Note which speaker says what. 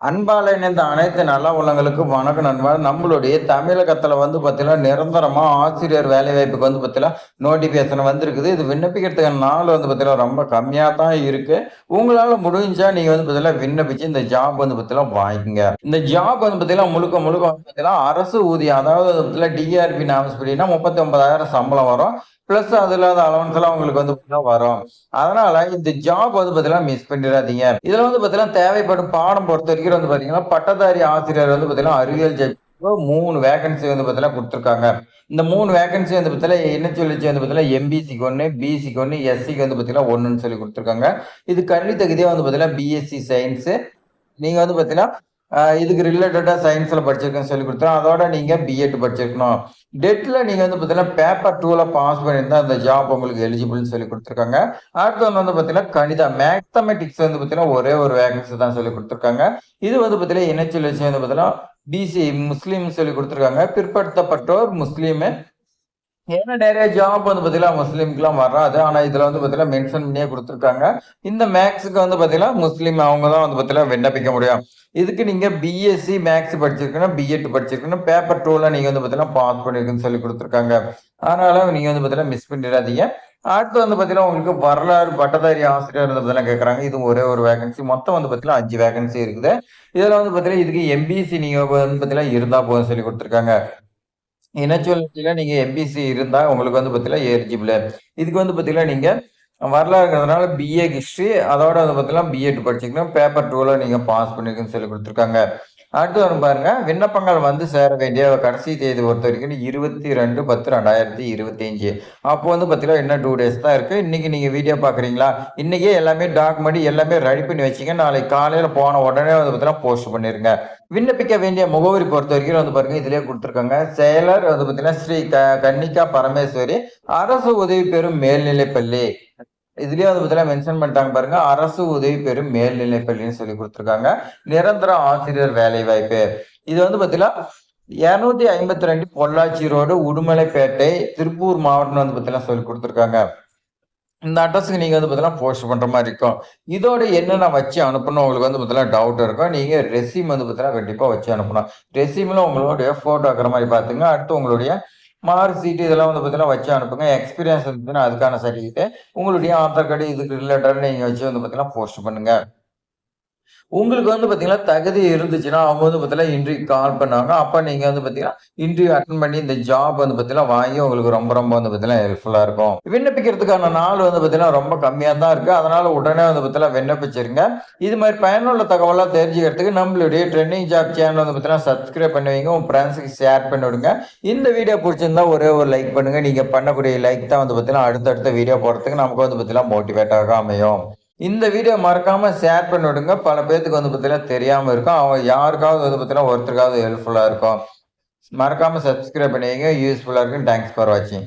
Speaker 1: அன்பால் இணைந்த அனைத்து நல்ல உள்ளங்களுக்கும் வணக்கம் நண்பா. நம்மளுடைய தமிழகத்துல வந்து பார்த்தீங்கன்னா நிரந்தரமா ஆசிரியர் வேலை வாய்ப்புக்கு வந்து பார்த்தீங்கன்னா நோட்டிபிகேஷன் வந்திருக்குது. இது விண்ணப்பிக்கிறதுக்கான நாள் வந்து பார்த்தீங்கன்னா ரொம்ப கம்மியாக தான் இருக்கு. உங்களால முடிஞ்சா நீங்க வந்து பார்த்தீங்கன்னா விண்ணப்பிச்சு இந்த ஜாப் வந்து பார்த்தீங்கன்னா வாங்கிக்கங்க. இந்த ஜாப் வந்து பார்த்தீங்கன்னா முழுக்க முழுக்க வந்து பார்த்தீங்கன்னா அரசு ஊதியம் அதாவது வந்து பார்த்தீங்கன்னா டிஆர்பி நாம்ஸ் படினா முப்பத்தி ஒன்பதாயிரம் சம்பளம் வரும். பிளஸ் அது இல்லாத அலவன்ஸ் எல்லாம் உங்களுக்கு வந்து பார்த்தீங்கன்னா வரும் அதனால இந்த ஜாப் வந்து பார்த்தீங்கன்னா மிஸ் பண்ணிடாதீங்க இதுல வந்து பார்த்தீங்கன்னா தேவைப்படும் பாடம் பொறுத்த வரைக்கும் வந்து பார்த்தீங்கன்னா பட்டதாரி ஆசிரியர் வந்து பார்த்தீங்கன்னா அறிவியல் மூணு வேகன்சி வந்து பார்த்தீங்கன்னா கொடுத்துருக்காங்க இந்த மூணு வேகன்சி வந்து பார்த்தீங்கன்னா என்ன சொல்லிச்சு வந்து பார்த்தீங்கன்னா எம்பிசிக்கு ஒன்று பிசிக்கு ஒன்று எஸ்சிக்கு வந்து பார்த்தீங்கன்னா ஒன்றுன்னு சொல்லி கொடுத்துருக்காங்க இது கல்வி தகுதியாக வந்து பார்த்தீங்கன்னா பிஎஸ்சி சயின்ஸு நீங்கள் வந்து பார்த்தீங்கன்னா இதுக்கு ரிலேட்டடாக சயின்ஸில் படிச்சிருக்கேன்னு சொல்லி கொடுத்தோம் அதோட நீங்கள் பிஎட் படிச்சிருக்கணும். டெட்டில் நீங்கள் வந்து பார்த்தீங்கன்னா பேப்பர் டூவில் பாஸ் பண்ணியிருந்தா அந்த ஜாப் உங்களுக்கு எலிஜிபிள்னு சொல்லி கொடுத்துருக்காங்க. அடுத்து வந்து பார்த்தீங்கன்னா கணிதம் மேத்தமெட்டிக்ஸ் வந்து பார்த்தீங்கன்னா ஒரே ஒரு வேகன்சி தான் சொல்லி கொடுத்துருக்காங்க. இது வந்து பார்த்தீங்கன்னா இணைச்சல் விஷயம் வந்து பார்த்தீங்கன்னா பிசி முஸ்லீம் சொல்லி கொடுத்துருக்காங்க. பிற்படுத்தப்பட்டோர் முஸ்லீமு ஏன்னா நிறைய ஜாப் வந்து பார்த்தீங்கன்னா முஸ்லீம்க்குலாம் வராது ஆனால் இதில் வந்து பார்த்தீங்கன்னா மென்ஷன் பண்ணியே கொடுத்துருக்காங்க இந்த மேக்ஸுக்கு வந்து பார்த்தீங்கன்னா முஸ்லீம் அவங்க தான் வந்து பார்த்தீங்கன்னா விண்ணப்பிக்க முடியும் இதுக்கு நீங்கள் பிஎஸ்சி மேக்ஸ் படிச்சிருக்கணும் பிஎட் படிச்சிருக்கணும் பேப்பர் டூவில் நீங்கள் வந்து பார்த்தீங்கன்னா பாஸ் பண்ணியிருக்குன்னு சொல்லி கொடுத்துருக்காங்க அதனால நீங்கள் வந்து பார்த்தீங்கன்னா மிஸ் பண்ணிடாதீங்க அடுத்து வந்து பார்த்தீங்கன்னா உங்களுக்கு வரலாறு பட்டதாரி ஆசிரியர் வந்து பார்த்தீங்கன்னா கேட்குறாங்க இது ஒரே ஒரு வேகன்சி மொத்தம் வந்து பார்த்தீங்கன்னா அஞ்சு வேகன்சி இருக்குது இதில் வந்து பார்த்தீங்கன்னா இதுக்கு எம்பிசி நீங்கள் வந்து பார்த்தீங்கன்னா இருந்தால் போதும் சொல்லி கொடுத்துருக்காங்க இனச்சுவலிட்டியில நீங்க எம்பிசி இருந்தா உங்களுக்கு வந்து பாத்தீங்கன்னா எலிஜிபிள் இதுக்கு வந்து பாத்தீங்கன்னா நீங்க வரலாறுங்கிறதுனால பிஏ ஹிஸ்ட்ரி அதோட வந்து பார்த்தீங்கன்னா பிஎட் படிச்சிருக்கணும் பேப்பர் டூவில் நீங்கள் பாஸ் பண்ணிருக்குன்னு சொல்லி கொடுத்துருக்காங்க. அடுத்து வந்து பாருங்க விண்ணப்பங்கள் வந்து சேர வேண்டிய கடைசி தேதி பொறுத்த வரைக்கும் இருபத்தி ரெண்டு பத்து ரெண்டாயிரத்தி இருபத்தி அஞ்சு அப்போ வந்து பார்த்தீங்கன்னா இன்னும் டூ டேஸ் தான் இருக்கு. இன்னைக்கு நீங்க வீடியோ பார்க்குறீங்களா? இன்னைக்கே எல்லாமே டாக்குமெண்ட் எல்லாமே ரெடி பண்ணி வச்சுங்க. நாளைக்கு காலையில் போன உடனே வந்து பார்த்தீங்கன்னா போஸ்ட் பண்ணிருங்க. விண்ணப்பிக்க வேண்டிய முகவரி பொறுத்த வரைக்கும் வந்து பாருங்க இதுலயே கொடுத்துருக்காங்க. செயலர் வந்து பார்த்தீங்கன்னா ஸ்ரீ க கன்னிகா பரமேஸ்வரி அரசு உதவி பெறும் மேல்நிலைப்பள்ளி இதுலயே வந்து பார்த்தீங்கன்னா மென்ஷன் பண்ணிட்டாங்க பாருங்க. அரசு உதவி பெறும் மேல்நிலை பள்ளின்னு சொல்லி கொடுத்துருக்காங்க. நிரந்தர ஆசிரியர் வேலை வாய்ப்பு இது வந்து பார்த்தீங்கன்னா இருநூத்தி ஐம்பத்தி ரெண்டு பொள்ளாச்சி ரோடு உடுமலைப்பேட்டை திருப்பூர் மாவட்டம் வந்து பார்த்தீங்கன்னா சொல்லி கொடுத்துருக்காங்க. இந்த அட்ரஸுக்கு நீங்கள் வந்து பார்த்தீங்கன்னா போஸ்ட் பண்ணுற மாதிரி இருக்கும். இதோட என்னென்ன வச்சு அனுப்பணும்? உங்களுக்கு வந்து பார்த்தீங்கன்னா டவுட் இருக்கும். நீங்கள் ரெசியூம் வந்து பார்த்தீங்கன்னா கண்டிப்பாக வச்சு அனுப்பணும். ரெசியூமில் உங்களுடைய ஃபோட்டோ இருக்கிற மாதிரி பார்த்துங்க. அடுத்து உங்களுடைய மார்க் சீட்டு இதெல்லாம் வந்து பார்த்தீங்கன்னா வச்சு அனுப்புங்க. எக்ஸ்பீரியன்ஸ் இருந்துச்சுன்னா அதுக்கான சர்டிஃபிகேட் உங்களுடைய ஆதார் கார்டு இதுக்கு ரிலேட்டட் நீங்கள் வச்சு வந்து பார்த்தீங்கன்னா போஸ்ட் பண்ணுங்க. உங்களுக்கு வந்து பார்த்தீங்கன்னா தகுதி இருந்துச்சுன்னா அவங்க வந்து பார்த்தீங்கன்னா இன்டர்வியூ கால் பண்ணாங்க அப்போ நீங்கள் வந்து பார்த்தீங்கன்னா இன்டர்வியூ அட்டன் பண்ணி இந்த ஜாப் வந்து பார்த்தீங்கன்னா வாங்கி உங்களுக்கு ரொம்ப ரொம்ப வந்து பார்த்தீங்கன்னா ஹெல்ப்ஃபுல்லாக இருக்கும் விண்ணப்பிக்கிறதுக்கான நாள் வந்து பார்த்தீங்கன்னா ரொம்ப கம்மியாக தான் இருக்குது அதனால உடனே வந்து பார்த்தீங்கன்னா விண்ணப்பிச்சிருங்க இது மாதிரி பயனுள்ள தகவலாக தெரிஞ்சுக்கிறதுக்கு நம்மளுடைய ட்ரெண்டிங் ஜாப் சேனல் வந்து பார்த்தீங்கன்னா சப்ஸ்கிரைப் பண்ணி வைங்க உங்கள் ஃப்ரெண்ட்ஸுக்கு ஷேர் பண்ணி விடுங்க இந்த வீடியோ பிடிச்சிருந்தா ஒரே ஒரு லைக் பண்ணுங்க நீங்கள் பண்ணக்கூடிய லைக் தான் வந்து பார்த்தீங்கன்னா அடுத்தடுத்த வீடியோ போடுறதுக்கு நமக்கு வந்து பார்த்தீங்கன்னா மோட்டிவேட்டாக அமையும் இந்த வீடியோ மறக்காம ஷேர் பண்ணி விடுங்க. பல பேர்த்துக்கு வந்து பார்த்தீங்கன்னா தெரியாம இருக்கும். அவன் யாருக்காவது வந்து பார்த்தீங்கன்னா ஒருத்தருக்காவது ஹெல்ப்ஃபுல்லா இருக்கும். மறக்காம சப்ஸ்கிரைப் பண்ணிங்க யூஸ்ஃபுல்லா இருக்கும் தேங்க்ஸ் ஃபார் வாட்சிங்